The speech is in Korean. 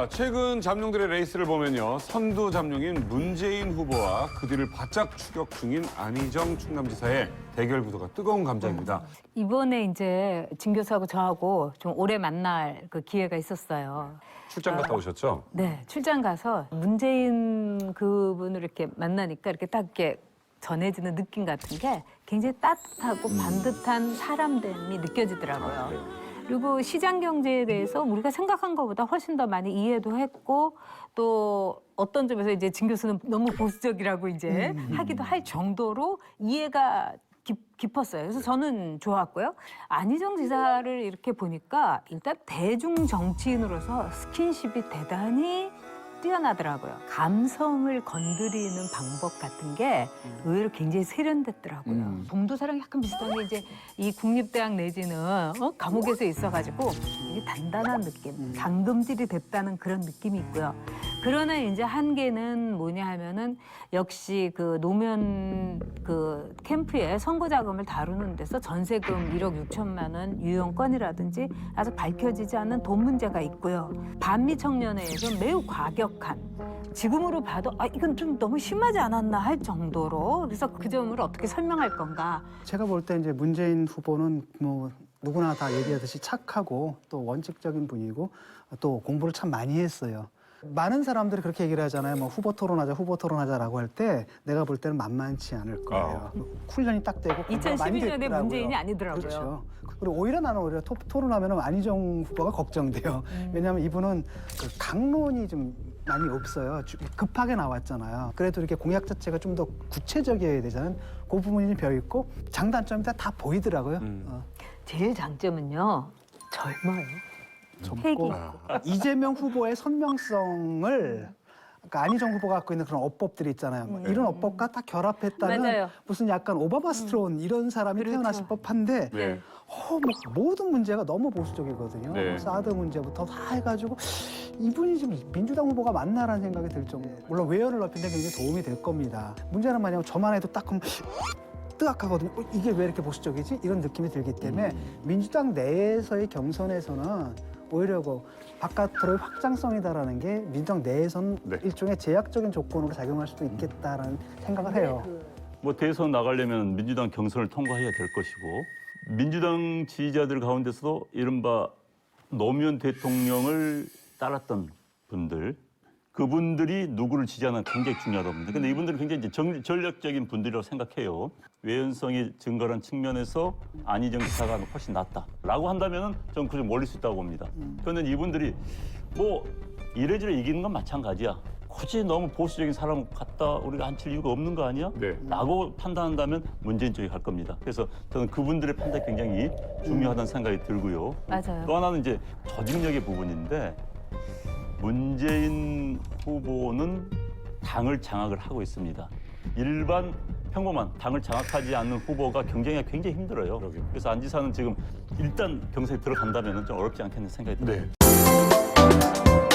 아, 최근 잠룡들의 레이스를 보면요. 선두 잠룡인 문재인 후보와 그 뒤를 바짝 추격 중인 안희정 충남지사의 대결 구도가 뜨거운 감자입니다. 이번에 이제 진 교수하고 저하고 좀 오래 만날 그 기회가 있었어요. 출장 갔다 오셨죠? 네, 출장 가서 문재인 그분을 이렇게 만나니까 이렇게 딱 이렇게 전해지는 느낌 같은 게 굉장히 따뜻하고 반듯한 사람됨이 느껴지더라고요. 그리고 시장 경제에 대해서 우리가 생각한 것보다 훨씬 더 많이 이해도 했고 또 어떤 점에서 이제 진 교수는 너무 보수적이라고 이제 하기도 할 정도로 이해가 깊, 깊었어요. 그래서 저는 좋았고요. 안희정 지사를 이렇게 보니까 일단 대중 정치인으로서 스킨십이 대단히 뛰어나더라고요. 감성을 건드리는 방법 같은 게 의외로 굉장히 세련됐더라고요. 음. 봉도사랑 약간 비슷한 게 이제 이 국립대학 내지는 어? 감옥에서 있어가지고 이게 단단한 느낌, 당금질이 됐다는 그런 느낌이 있고요. 그러나 이제 한계는 뭐냐 하면은 역시 그 노면 그 캠프의 선거 자금을 다루는 데서 전세금 1억 6천만 원 유용권이라든지 아직 밝혀지지 않는 돈 문제가 있고요. 반미 청년에 의해서 매우 과격한 지금으로 봐도 아 이건 좀 너무 심하지 않았나 할 정도로 그래서 그 점을 어떻게 설명할 건가 제가 볼 때 이제 문재인 후보는 뭐 누구나 다 얘기하듯이 착하고 또 원칙적인 분이고 또 공부를 참 많이 했어요. 많은 사람들이 그렇게 얘기를 하잖아요. 뭐 후보 토론하자, 후보 토론하자라고 할 때 내가 볼 때는 만만치 않을 거예요. 훈련이 딱 되고 공부가 많이 2012년에 됐더라고요. 문재인이 아니더라고요. 그렇죠. 그리고 오히려 나는 오히려 토, 토론하면 안희정 후보가 걱정돼요. 음. 왜냐하면 이분은 그 강론이 좀 많이 없어요. 주- 급하게 나왔잖아요. 그래도 이렇게 공약 자체가 좀 더 구체적이어야 되잖아요. 그 부분이 좀벼 있고 장단점이 다, 다 보이더라고요. 음. 어. 제일 장점은요 젊어요. 패기 있고. 이재명 후보의 선명성을 그러니까 안희정 후보가 갖고 있는 그런 어법들이 있잖아요. 뭐 이런 어법과 딱 결합했다면 음. 맞아요. 무슨 약간 오바마 스트론 이런 사람이 그렇죠. 태어났을 법한데 네. 어, 뭐 모든 문제가 너무 보수적이거든요. 네. 뭐 사드 문제부터 다 해가지고 이분이 지금 민주당 후보가 맞나라는 생각이 들 정도. 물론 외연을 넓히는 데 굉장히 도움이 될 겁니다. 문제는 뭐냐면 저만 해도 딱 그럼 뜨악하거든요. 어, 이게 왜 이렇게 보수적이지? 이런 느낌이 들기 때문에 음. 민주당 내에서의 경선에서는 오히려 그 바깥으로의 확장성이다라는 게 민주당 내에서는 네. 일종의 제약적인 조건으로 작용할 수도 있겠다라는 생각을 해요. 뭐 대선 나가려면 민주당 경선을 통과해야 될 것이고 민주당 지지자들 가운데서도 이른바 노무현 대통령을 따랐던 분들 그분들이 누구를 지지하는 가 굉장히 중요하다고 봅니다. 근데 이분들은 굉장히 이제 정- 전략적인 분들이라고 생각해요. 외연성이 증가한 측면에서 안희정 지사가 훨씬 낫다라고 한다면은 저는 그좀 몰릴 수 있다고 봅니다. 그런데 이분들이 뭐 이래저래 이기는 건 마찬가지야. 굳이 너무 보수적인 사람 갖다 우리가 앉힐 이유가 없는 거 아니야? 네. 라고 판단한다면 문재인 쪽에 갈 겁니다. 그래서 저는 그분들의 판단이 굉장히 중요하다는 생각이 들고요. 맞아요. 또 하나는 이제 조직력의 부분인데 문재인 후보는 당을 장악을 하고 있습니다. 일반 평범한 당을 장악하지 않는 후보가 경쟁하기가 굉장히 힘들어요. 그래서 안 지사는 지금 일단 경선에 들어간다면 좀 어렵지 않겠는 생각이 듭니다. 네.